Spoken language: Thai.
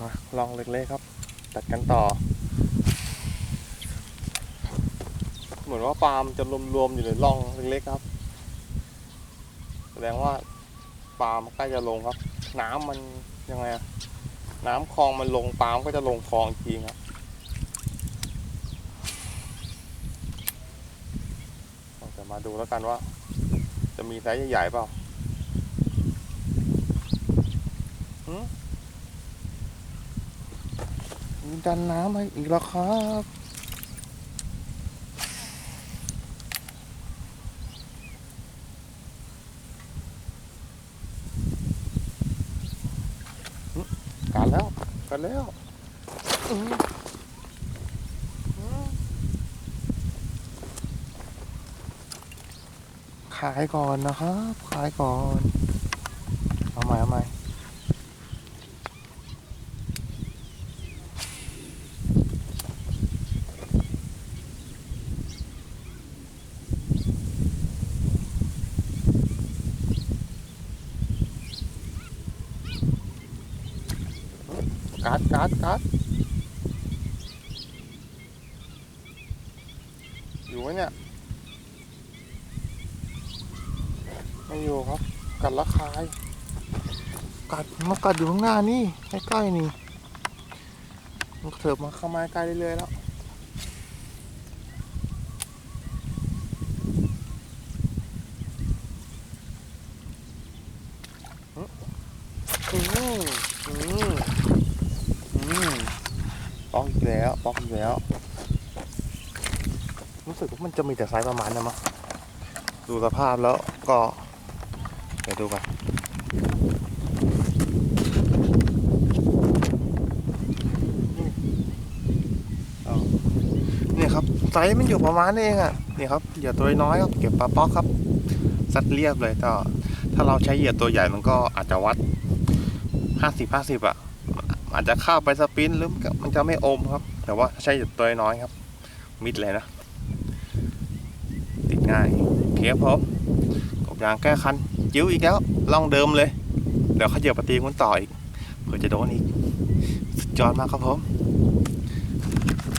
มาลองเล็กๆครับ ตัดกันต่อ เหมือนว่าปาล์มจะรวมๆอยู่ในร่องเล็กๆครับ แสดงว่าปาล์มใกล้จะลงครับ น้ำมันยังไงอะน้ำคลองมันลงปาล์มก็จะลงคลองอีกทีครับเราจะมาดูแล้วกันว่า จะมีไซส์ใหญ่ๆเปล่าหืม ดันน้ำมาอีกแล้วครับ กันแล้วกันแล้วขายก่อนนะครับ ขายก่อน เอาใหม่เอาใหม่ การ์ดการ์ดการ์ดอยู่ไหมเนี่ย ไม่อยู่ครับ กัดละคาย กัดมากัดอยู่ข้างหน้านี่ใกล้ๆนี่ มันเถิบมาเข้ามาใกล้เรื่อยๆแล้วอืมอืมอืมอืม ปอกอีกแล้วปอกอีกแล้ว รู้สึกว่ามันจะมีแต่ไซส์ประมาณนั้นมั้งดูสภาพแล้วก็เดี๋ยวดูกันเอาเนี่ยครับไซส์มันอยู่ประมาณนี้เองอะนี่ครับเหยื่อตัวน้อยครับเก็บปลาป๊อกครับซัดเรียบเลยก็ถ้าเราใช้เหยื่อตัวใหญ่มันก็อาจจะวัดห้าสิบห้าสิบอะ อาจจะข้าไปสปินหรือมันจะไม่อมครับ แต่ว่าใช่ตัวน้อยครับ มิดเลยนะ ติดง่ายเคครับผมกบยางแก้คันจิ้วอีกแล้วล่องเดิมเลย เดี๋ยวเขาเหยียบปฏิมุนต่ออีกเผื่อจะโดนอีกสุดยอดมากครับผม